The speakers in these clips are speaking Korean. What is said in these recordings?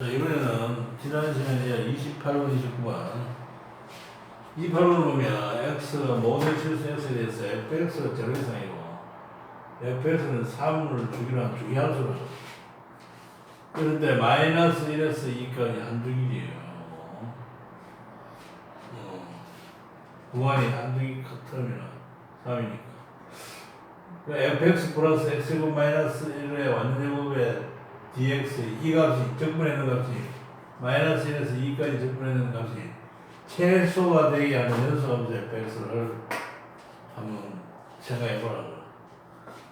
자, 이번에는 지난 시간에 28번, 29번. 28번을 보면 x가 모든 실수 x에 대해서 fx가 제로 이상이고 fx는 3을 주기로 한 주기함수로 그런데 마이너스 1에서 2까지 한 주기예요. 어, 구간이 한 주기 같으면 3이니까. fx 플러스 x제곱 마이너스 1의 완전제곱의 dx 이 값이 적분해 있는 값이 마이너스 1에서 2까지 적분해 있는 값이 최소가 되게 하는 연소함수 fx를 한번 생각해 보라고.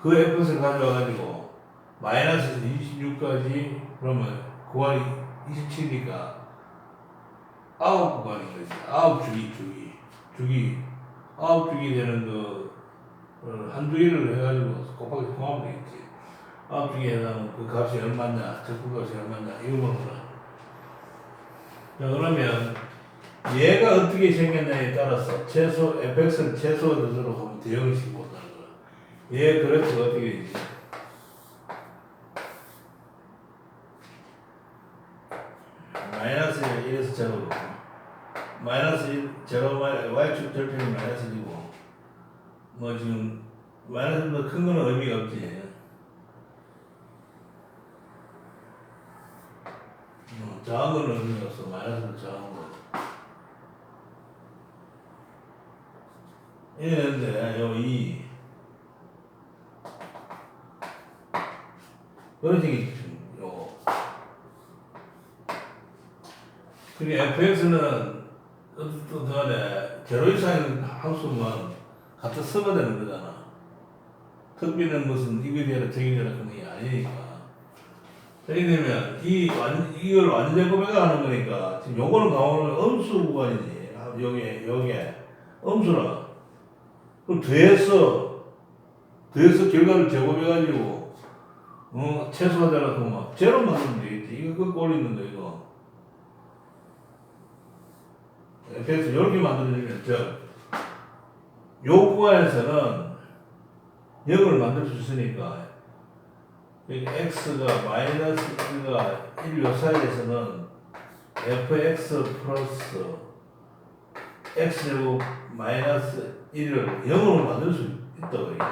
그 fx를 가져와 가지고 마이너스에서 26까지 그러면 구간이 27이니까 아홉 구간인 거지. 아홉 주기 주기 주기 아홉 주기 되는 그, 어, 한 주기를 해가지고 곱하기 통하면 되겠지. 아홉 주기에 해당하는 그 값이 얼마냐, 적분 값이 얼마냐, 이거 보는. 자, 그러면 얘가 어떻게 생겼냐에 따라서 최소, fx를 최소 뜻으로 하면 싣고 온다는 거야. 얘 그래프가 어떻게 되지? 마이너스 1에서 제로로. 마이너스 1, 제로, y축 절편이 마이너스 1이고, 뭐 지금, 마이너스보다 큰 거는 의미가 없지. 어, 작은 없어. 마이너스는 작은 거. 이랬는데, 요 2. 그런 식이 요. 그게 fx는 어떻든 간에 제로 이상의 함수만 갖다 써야 되는 거잖아. 특비는 무슨 이거에 대한 그런 게 아니니까. 이렇게 되면 이 완, 이걸 완전 고백가 하는 거니까 지금 요거는 강호는 음수 구간이지. 아, 요게 요게 음수라. 그럼 더해서 더해서 결과를 제곱해가지고 어 최소화되라고 막 제로 만들면 되겠지. 이거 그 꼴 있는 거 이거. 그래서 이렇게 만들어주면 저요 구간에서는 0을 만들 수 있으니까 여기 x가 마이너스 1과 1 요 사이에서는 fx 플러스 x제곱 마이너스 1을 0으로 만들 수 있다고 이게.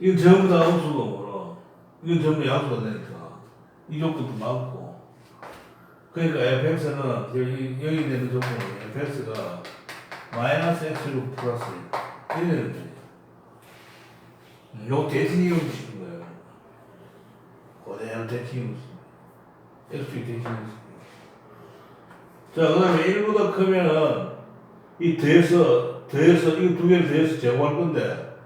이건 전부 다 음수가 뭐라. 이건 전부 양수가 되니까. 이 조건도 맞고. 그러니까 fx는 여기, 여기 되는 조건은 fx가 마이너스 x제곱 플러스 1이 되는 거지. 요 대칭 이용 시킨 거예요. 그대로 대 칭 이용 시킨 x축 대칭 이용 시킨 자, 그 다음에 1보다 크면은 이 더해서, 더해서, 이거 두 개를 더해서 제곱할 건데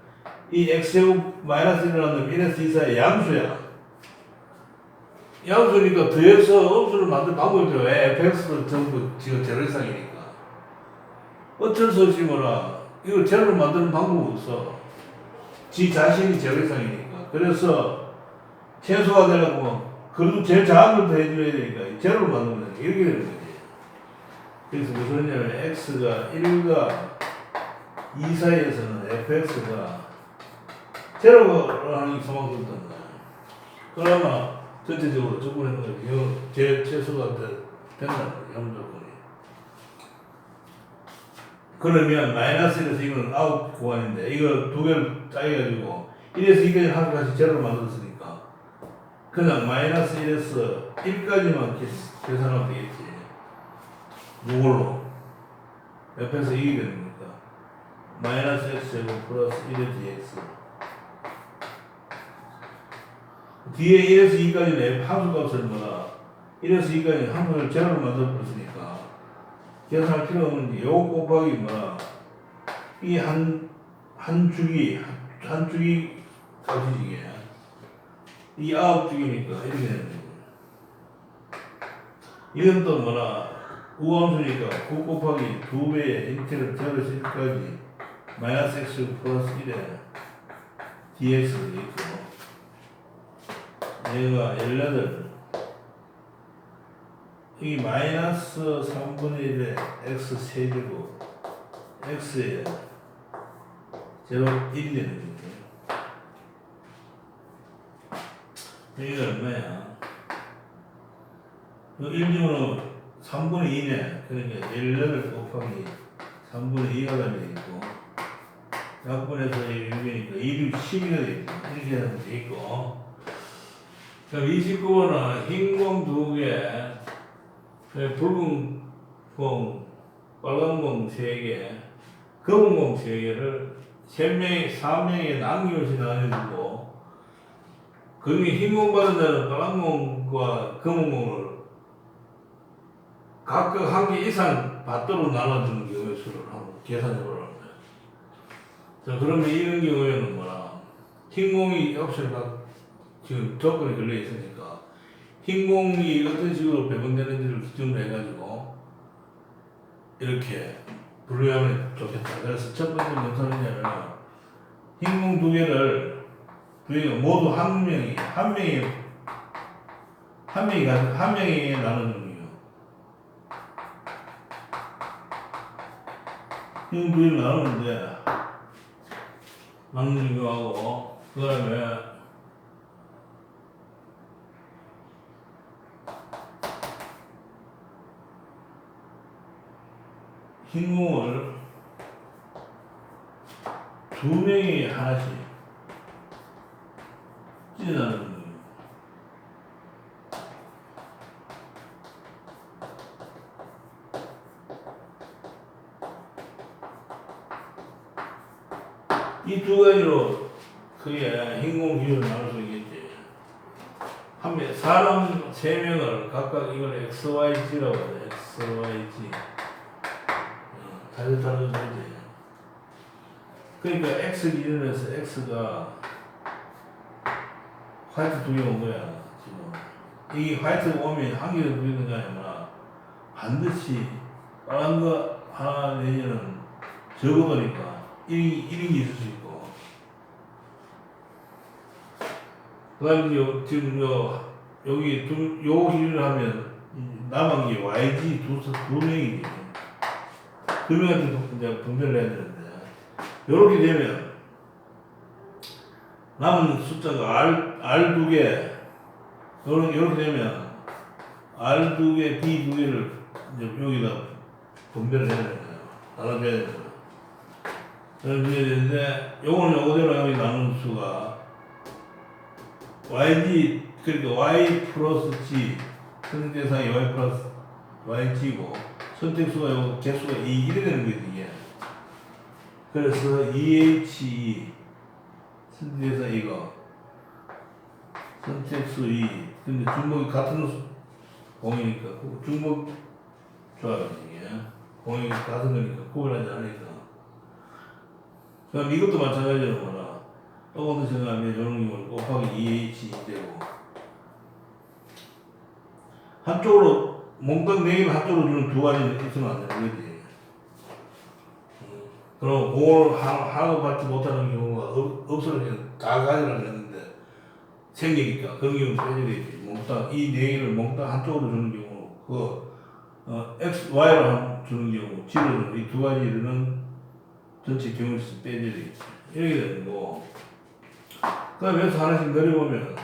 이 x제곱 마이너스 1이라는 놈 1에서 2 사이 양수야. 양수니까 더해서 음수를 만들 방법이. 왜? fx도 전부 지금 제로 이상이니까. 어쩔 수 없이 뭐라, 이걸 제로로 만드는 방법이 없어. 지 자신이 제로 이상이니까. 그래서 최소화 되려고, 그래도 제일 작은 걸더 해줘야 되니까, 제로로 만들면 돼. 이렇게 되는 거지. 그래서 무슨 소리냐면, x가 1과 2 사이에서는 fx가 제로라는 소망을 뜬다. 그러면 전체적으로 적분하는 거예요. 제 최소가 거예요. 영조건이. 그러면 마이너스에서 이거는 아웃 구간인데 이거 두 개를 짜여가지고 1에서 2까지 한 가지 제로를 만들었으니까 그냥 마이너스 1에서 1까지만 계산하면 되겠지. 이걸로? 옆에서 2이 되는 거니까? 마이너스 x 제곱 플러스 1의 dx. 뒤에 1에서 2까지는 함수값을 뭐라? 1에서 2까지 함수를 제로로 만들어 버렸으니까 계산할 필요 없는데 요 곱하기 뭐라? 이한한 주기 값이지 이게 이 아홉 주기니까 이렇게 되는 거고 이건 또 뭐라 우함수니까 9 곱하기 2배의 인테그럴 제로에서 1까지 마이너스 x 플러스 1에 dx가 되겠고 얘가 18이 마이너스 3분의 1의 x 세제곱. x에 제로 1이 되는 거죠. 여기가 얼마야? 1지문은 3분의 2네. 그러니까 18 곱하기 3분의 2가 되어있고, 약분해서 6이니까 2, 6, 12가 되있고, 이렇게 하면 되있고, 그럼 29번은 흰 공 두 개, 그 붉은 공, 빨간 공 세 개, 검은 공 세 개를 세 명이, 사 명이 남김없이 나눠주고, 그 중에 흰공 받은 자는 빨간 공과 검은 공을 각각 한 개 이상 받도록 나눠주는 경우의 수를 한번 계산해보라는 거예요. 자, 그러면 이런 경우에는 뭐라, 흰 공이 옵션가 지금 조건이 걸려 있으니까, 흰 공이 어떤 식으로 배분되는지를 기준으로 해가지고, 이렇게 분류하면 좋겠다. 그래서 첫 번째 뭔 소리냐면, 흰공 두 개를, 두 개가 모두 한 명이, 한 명이, 한 명이, 가- 한 명이 나누는 거예요. 흰두 개를 나누는데, 나누는 거하고, 그 다음에, 흰 공을 두 명이 하나씩 찢어나는 거예요. 이 두 가지로 그게 흰공 기준을 나눌 수 있겠지. 한 명, 사람 세 명을 각각 이걸 X, Y, G라고 하죠. X, Y, G. 다른 다른 거지. 그러니까 X 기준에서 X가 화이트 두개온 거야? 지금. 이 화이트가 오면 한 개를 그리는 게 아니라 반드시 빨간 거 하나 내지는 적어보니까. 1인, 1인이 있을 수 있고. 그 다음에 요, 지금 요, 여기 두, 요 기준을 하면 이 남은 게 YG 두, 두 명이지. 두 명한테 이제 분배를 해야 되는데. 요렇게 되면 남은 숫자가 R, R 두 개, 요렇게, 요렇게 되면 R 두 개, B 두 개를 여기다 분배를 해야. 나눠줘야 되는 거예요. 그래야 되는데, 요거는 요거대로 여기 나눈 수가 YG, 그러니까 Y 플러스 G, 선택 대상이 Y 플러스 YG고, 선택수가 요 개수가 2, 1이 되는 거지, 이게. 그래서 EHE, 선택대상 이거. 선택수 2. 근데 중목이 같은 수- 공이니까, 그 중목 조합이지, 이게. 공이 같은 거니까, 구분하지 않으니까. 그럼 이것도 마찬가지로 뭐라. 똑같은 생각하면 경우는 곱하기 2H 되고. 한쪽으로, 몽땅 네 개를 한쪽으로 주는 두 가지 있으면 안 되는 거지. 음, 그럼 공을 하- 하나도 받지 못하는 경우가 없, 없어지면 다 가지려고 했는데 생기니까 그런 경우 빼줘야 되지. 몽땅, 이네 개를 몽땅 한쪽으로 주는 경우, 그, 어, X, Y로 주는 경우, G로 주는 이두 가지는 전체 경우에서 빼줘야 되겠지. 이렇게 되는 거고. 그 다음에 여기서 하나씩 내려보면,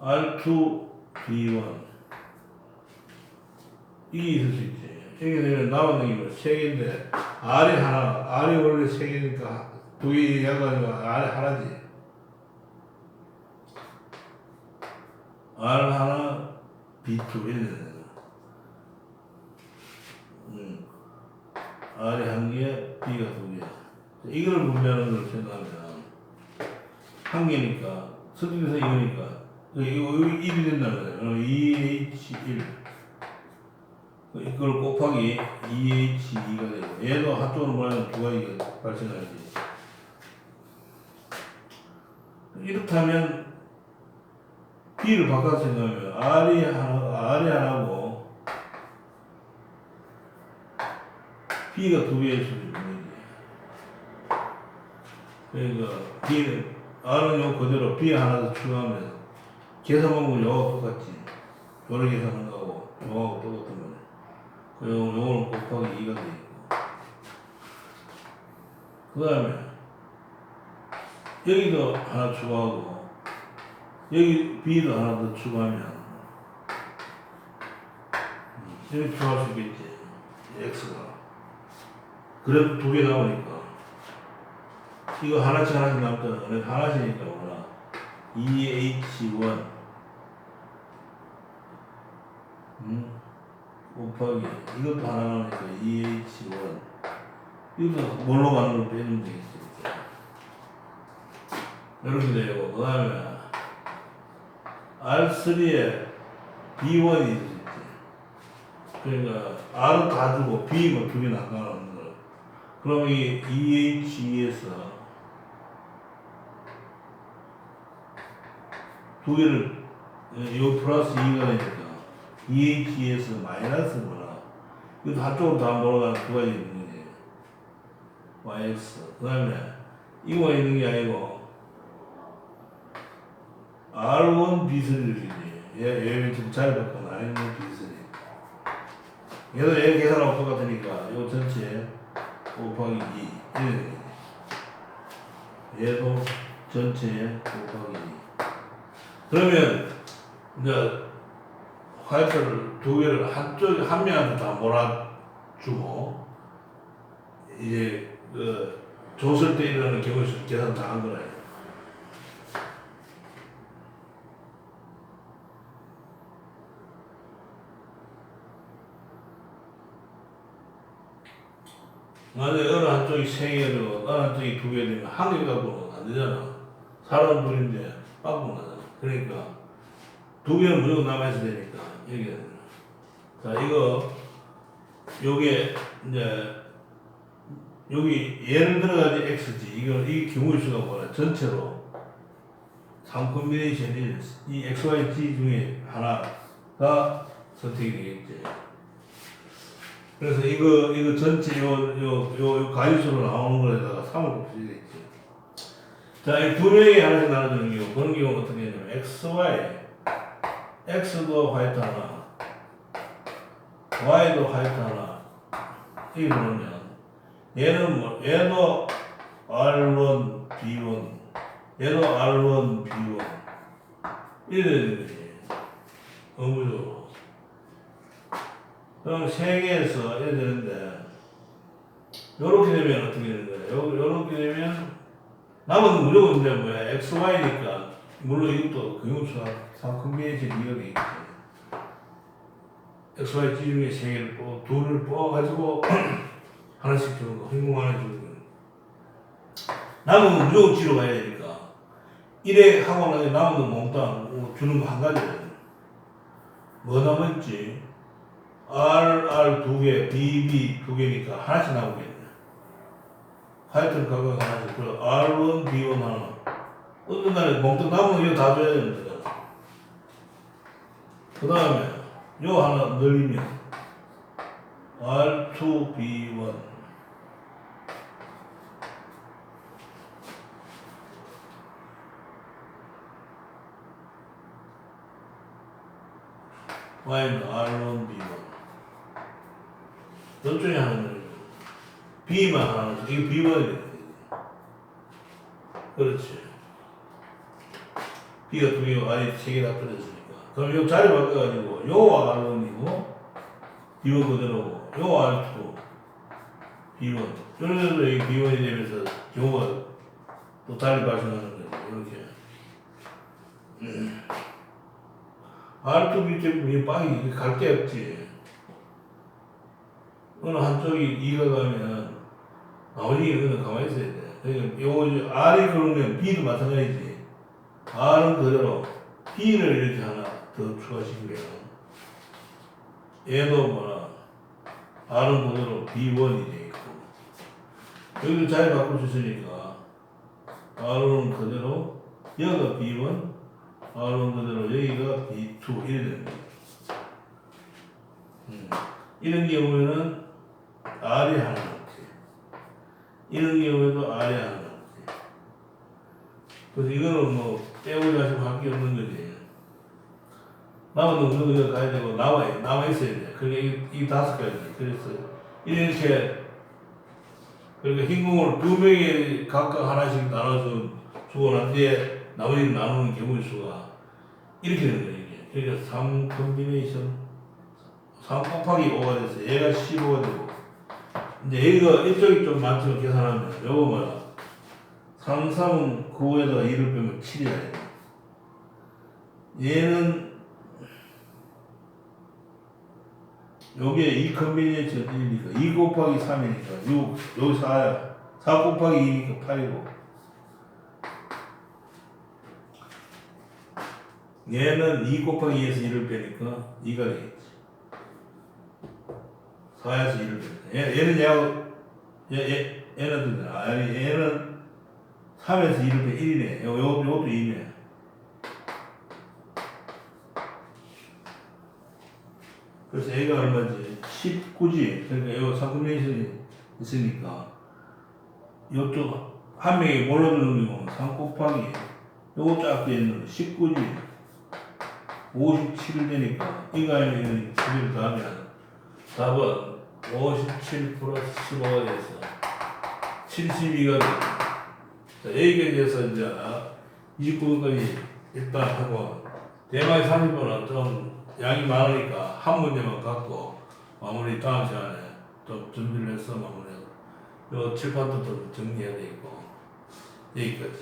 R2, B1. 이게 있을 수 있지. 이게 되면 남은 게세 개인데, R이 하나, R이 원래 세 개니까 두개 약간이고 R 하나지. R 하나, B2 이래. 음. R이 한 개, B가 두 개. 이걸 분배하는 걸 생각하면, 한 개니까, 서쪽에서 이거니까, 이거, 이거 1이 된다는. 그럼 2H1. 이걸 곱하기 2H2가 되고, 얘도 한쪽으로 보내면 두 가지가 발생하지. 이렇다면, B를 바꿔서 생각하면, R이 하나, R이 하나고, B가 두 개일 수도 있는 거지. 그러니까 B는 R은 요 그대로 B 하나 더 추가하면 계산 방법은 요거 똑같지. 요를 계산한 거하고 요거하고 똑같은 거네. 그리고 요거는 곱하기 2가 돼 있고. 그 다음에 여기도 하나 추가하고 여기 B도 하나 더 추가하면 이렇게 표현할 수 있겠지. x가. 그래프 두개 나오니까. 이거 하나씩 하나씩 남잖아. 그래 하나씩이니까 뭐라. 2h1 음, 곱하기 이것도 하나 나오니까 2h1 이것도 뭘로 가는 걸 빼면 되겠지. 이렇게 되고 그 다음에 R3에 B1이 있지. 그러니까 R은 다 주고 B만 두개 나가는 거. 그럼 이 EH에서 두 개를 이 플러스 2가 되니까 EH에서 마이너스 뭐라 이것도 한쪽으로 다 몰아가는 두 가지 있는 거지. YX 그 다음에 이거가 있는 게 아니고 R1 비슬이지. 얘, 얘 지금 자리 바꿔 R1 비슬이. 얘도 얘 계산하고 똑같으니까 요 전체 곱하기 2 이래 되는 거지. 얘도 전체에 곱하기 2. 그러면 이제 화이트를 두 개를 한쪽 한 명한테 다 몰아주고 이제 그 줬을 때 일어나는 경우수 계산 다 한 거라. 만약에 어느 한쪽이 세 개로 어느 한쪽이 두 개 되면 한 개 갖고는 안 되잖아. 사람 둘인데 빵꾸 나잖아. 그러니까 두 개는 무조건 남아있어야 되니까 이게 자 이거 요게 이제 여기 예를 들어가지 x지 이거 이 경우의 수가 뭐라 전체로 3 콤비네이션이 이 x, y, z 중에 하나가 선택이 되겠지. 그래서 이거 이거 전체 요요요 요, 요 가지수로 나오는 거에다가 3을 곱해야 되겠지. 자, 이 두 명이 하나씩 나눠주는 경우, 그런 경우는 어떻게 되냐면, x, y, x도 하나, y도 하나, 이렇게 보면, 얘는 뭐, 얘도 r1, b1, 얘도 r1, b1, 이래 되는 거지. 의무적으로. 그럼 세 개에서 이래 되는데, 요렇게 되면 어떻게 되는 거야? 요, 요렇게 되면, 남은 무조건 이제 뭐야 x, y니까 물론 이것도 금융수학 3콤비네이션 이거 되겠지 x, y, z 중에 세 개를 뽑, 둘을 뽑아가지고 하나씩 주는 거, 행동 하나 주는 거 남은 건 무조건 지로 가야 되니까. 이래 하고 나서 남은 건 몽땅 주는 거 한 가지거든 뭐 남았지? R, R 두 개, B, B 두 개니까 하나씩 나오겠네 하여튼 각각 하나씩 그 R1, B1 하나 어느 날에 몽땅 남은 이거 다 줘야 거잖아 그 다음에 요 하나 늘리면 R2, B1 Y는 R1, B1 몇 중에 하나는 B만 하나 이거 B번이 그렇지 B가 두 개고 Y이 세개 다 떨어졌으니까 그럼 요 자리 바꿔가지고 요와 R1이고 B1 그대로고 요 R2 B1 이러면서 이 B1이 되면서 경우가 또 달리 발생하는 거죠 이렇게 음. R2 B 이 빵이 갈데 없지 어느 한쪽이 이가 가면 나머지 이거는 가만히 있어야 돼. 그러니까 이제 R이 그러면 B도 마찬가지지. R은 그대로 B를 이렇게 하나 더 추가시키면 얘도 뭐라 R은 그대로 B1이 돼 있고 여기도 자리 바꿀 수 있으니까 R은 그대로 여기가 B1 R은 그대로 여기가 B2 이래 거야. 음. 이런 경우에는 R이 하나 남지. 이런 경우에도 R이 하나 남지. 그래서 이거는 뭐 빼고 자시고 할 게 없는 거지. 남은 놈도 이거 가야 되고 남아 남아 있어야 돼. 그게 이, 이 다섯 가지. 그래서 이렇게 그러니까 흰 공을 두 명이 각각 하나씩 나눠서 주고 난 뒤에 나머지는 나누는 경우의 수가 이렇게 되는 거예요. 이게. 그러니까 3 콤비네이션 3 곱하기 5가 됐어. 얘가 15가 되고. 이제 여기가 이쪽이 좀 맞추면 계산하면 요거 뭐야? 3, 3은 9에다가 2를 빼면 7이야. 얘는 요게 이 컨비니언스 1이니까 2 곱하기 3이니까 6, 여기 4야. 4 곱하기 2니까 8이고. 얘는 2 곱하기 2에서 1을 빼니까 2가 되겠지. 4에서 1을 빼니까. 얘, 얘는 얘하고, 얘, 얘, 얘는 되잖아. 아니, 얘는 3에서 1을 빼 1이네. 요, 요, 요것도 2네. 그래서 얘가 얼마지? 19지. 그러니까 요 상금레이션이 있으니까 요쪽 한 명이 몰라주는 경우는 3 곱하기 요거 쫙 되는 19지. 57을 되니까 이거 아니면 11 더하면 4번 57 플러스 15가 돼서 72가 돼. 자, 여기에 대해서 이제 29번까지 일단 하고 대마의 30번은 좀 양이 많으니까 한 문제만 갖고 마무리 다음 시간에 좀 준비를 해서 마무리하고 요 칠판도 좀 정리해야 되겠고 여기까지